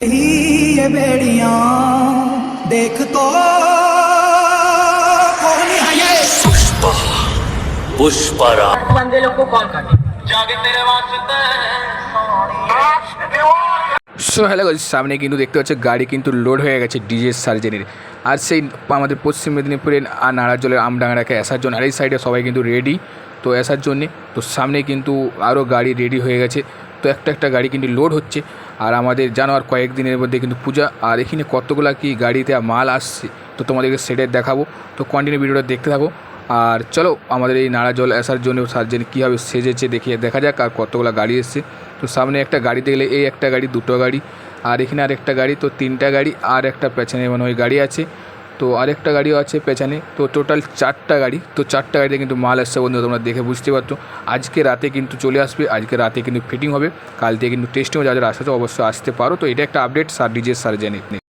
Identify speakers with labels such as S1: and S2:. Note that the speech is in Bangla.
S1: ही ये बेड़ियां देख तो कौन है ये
S2: पुष्परा
S3: बंदे लोग को कॉल करनी
S4: जागे तेरे वास्ते
S5: সো হ্যালো গাইস, সামনে কিন্তু দেখতে পাচ্ছ গাড়ি কিন্তু লোড হয়ে গেছে ডিজে সার্জেনের আর সেই আমাদের পশ্চিম মেদিনীপুরের আর নাড়াজলের আমডাঙ্গাটাকে আসার জন্য আর এই সাইডে সবাই কিন্তু রেডি তো আসার জন্যে তো সামনে কিন্তু আরও গাড়ি রেডি হয়ে গেছে তো একটা একটা গাড়ি কিন্তু লোড হচ্ছে। আর আমাদের জানো আর কয়েকদিনের মধ্যে কিন্তু পূজা, আর এখানে কতগুলা কি গাড়িতে মাল আসছে, তো তোমাদেরকে সেটা দেখাবো। তো কন্টিনিউ ভিডিওটা দেখতে থাকো। আর চলো, আমাদের এই নাড়া জল আসার জন্য সার্জেন কীভাবে সেজেছে দেখিয়ে দেখা যাক, আর কতগুলো গাড়ি এসছে। তো সামনে একটা গাড়ি দেখলে, এই একটা গাড়ি, দুটো গাড়ি, আর এখানে আর একটা গাড়ি, তো তিনটা গাড়ি, আর একটা পেছনে মনে হয় গাড়ি আছে। তো আরেকটা গাড়িও আছে পেছনে। তো টোটাল চারটা গাড়ি। তো চারটা গাড়িতে কিন্তু মাল আসছে বন্ধু তোমরা দেখে বুঝতে পারছ। আজকে রাতে কিন্তু চলে আসবে। আজকে রাতে কিন্তু ফিটিং হবে। কাল থেকে কিন্তু টেস্টিংও যাদের আসতে অবশ্যই আসতে পারো। তো এটা একটা আপডেট সার ডিজে সার্জেনের